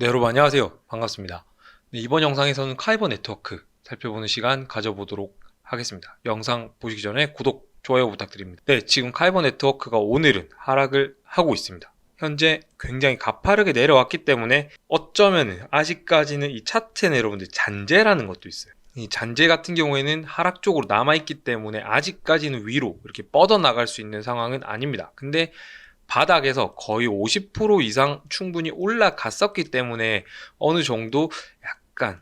네, 여러분 안녕하세요. 반갑습니다. 네, 이번 영상에서는 카이버 네트워크 살펴보는 시간 가져보도록 하겠습니다. 영상 보시기 전에 구독, 좋아요 부탁드립니다. 네, 지금 카이버 네트워크가 오늘은 하락을 하고 있습니다. 현재 굉장히 가파르게 내려왔기 때문에 어쩌면은 아직까지는 이 차트에는 여러분들 잔재라는 것도 있어요. 이 잔재 같은 경우에는 하락 쪽으로 남아있기 때문에 아직까지는 위로 이렇게 뻗어나갈 수 있는 상황은 아닙니다. 근데 바닥에서 거의 50% 이상 충분히 올라갔었기 때문에 어느 정도 약간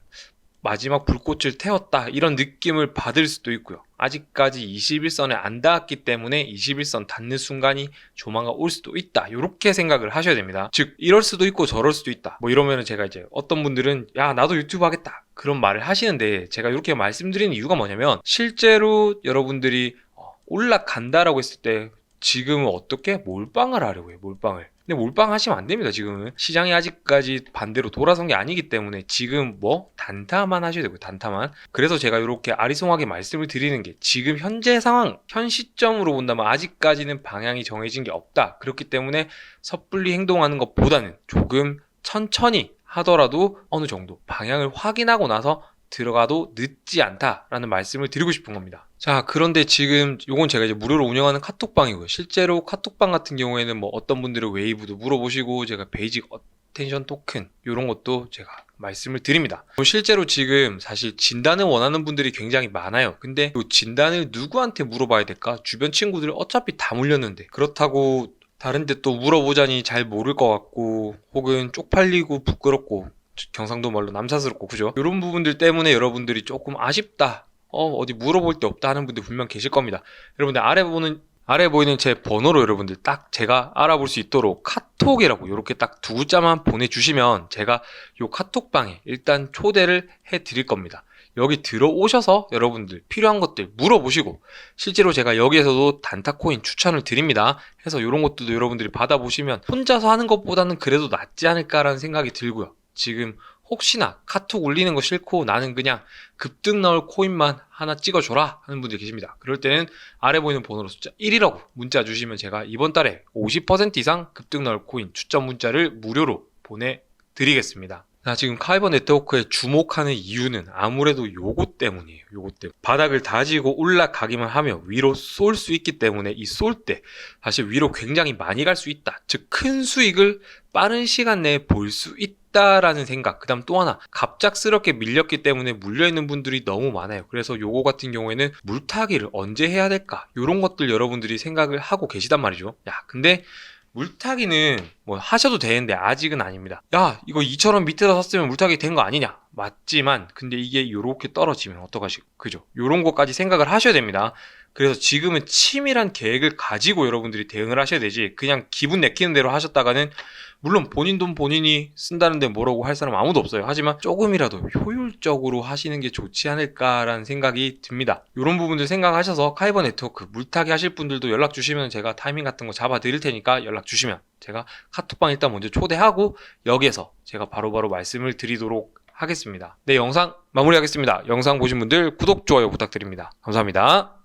마지막 불꽃을 태웠다 이런 느낌을 받을 수도 있고요. 아직까지 21선에 안 닿았기 때문에 21선 닿는 순간이 조만간 올 수도 있다. 이렇게 생각을 하셔야 됩니다. 즉 이럴 수도 있고 저럴 수도 있다. 뭐 이러면은 제가 이제 어떤 분들은 야 나도 유튜브 하겠다 그런 말을 하시는데 제가 이렇게 말씀드리는 이유가 뭐냐면 실제로 여러분들이 어, 올라간다라고 했을 때 지금은 어떻게 몰빵을 하려고 해요 몰빵을. 근데 몰빵 하시면 안 됩니다 지금은. 시장이 아직까지 반대로 돌아선 게 아니기 때문에 지금 뭐 단타만 하셔야 되고 단타만. 그래서 제가 이렇게 아리송하게 말씀을 드리는 게 지금 현재 상황 현 시점으로 본다면 아직까지는 방향이 정해진 게 없다. 그렇기 때문에 섣불리 행동하는 것보다는 조금 천천히 하더라도 어느 정도 방향을 확인하고 나서 들어가도 늦지 않다라는 말씀을 드리고 싶은 겁니다. 자, 그런데 지금 요건 제가 이제 무료로 운영하는 카톡방이고요. 실제로 카톡방 같은 경우에는 뭐 어떤 분들은 웨이브도 물어보시고 제가 베이직 어텐션 토큰 이런 것도 제가 말씀을 드립니다. 뭐 실제로 지금 사실 진단을 원하는 분들이 굉장히 많아요. 근데 이 진단을 누구한테 물어봐야 될까? 주변 친구들 어차피 다 물렸는데 그렇다고 다른데 또 물어보자니 잘 모를 것 같고 혹은 쪽팔리고 부끄럽고 경상도 말로 남사스럽고 그죠? 이런 부분들 때문에 여러분들이 조금 아쉽다. 어 어디 물어볼 데 없다 하는 분들 분명 계실 겁니다. 여러분들 아래 보는 아래 보이는 제 번호로 여러분들 딱 제가 알아볼 수 있도록 카톡이라고 이렇게 딱 두 글자만 보내주시면 제가 요 카톡방에 일단 초대를 해 드릴 겁니다. 여기 들어오셔서 여러분들 필요한 것들 물어보시고 실제로 제가 여기에서도 단타코인 추천을 드립니다. 해서 이런 것들도 여러분들이 받아보시면 혼자서 하는 것보다는 그래도 낫지 않을까라는 생각이 들고요. 지금 혹시나 카톡 올리는 거 싫고 나는 그냥 급등 나올 코인만 하나 찍어줘라 하는 분들 계십니다. 그럴 때는 아래 보이는 번호로 숫자 1이라고 문자 주시면 제가 이번 달에 50% 이상 급등 나올 코인 추천 문자를 무료로 보내드리겠습니다. 자, 지금 카이버 네트워크에 주목하는 이유는 아무래도 요것 때문이에요. 요것 때문에. 바닥을 다지고 올라가기만 하면 위로 쏠 수 있기 때문에 이 쏠 때 사실 위로 굉장히 많이 갈 수 있다. 즉, 큰 수익을 빠른 시간 내에 볼 수 있다라는 생각. 그 다음 또 하나, 갑작스럽게 밀렸기 때문에 물려 있는 분들이 너무 많아요. 그래서 요거 같은 경우에는 물타기를 언제 해야 될까? 요런 것들 여러분들이 생각을 하고 계시단 말이죠. 야, 근데 물타기는 뭐 하셔도 되는데 아직은 아닙니다. 야, 이거 2,000원 밑에다 샀으면 물타기 된 거 아니냐? 맞지만, 근데 이게 요렇게 떨어지면 어떡하시, 그죠? 요런 것까지 생각을 하셔야 됩니다. 그래서 지금은 치밀한 계획을 가지고 여러분들이 대응을 하셔야 되지, 그냥 기분 내키는 대로 하셨다가는, 물론 본인 돈 본인이 쓴다는데 뭐라고 할 사람 아무도 없어요. 하지만 조금이라도 효율적으로 하시는 게 좋지 않을까라는 생각이 듭니다. 이런 부분들 생각하셔서 카이버 네트워크 물타기 하실 분들도 연락 주시면 제가 타이밍 같은 거 잡아 드릴 테니까 연락 주시면 제가 카톡방 일단 먼저 초대하고 여기에서 제가 바로 바로 말씀을 드리도록 하겠습니다. 네, 영상 마무리하겠습니다. 영상 보신 분들 구독, 좋아요 부탁드립니다. 감사합니다.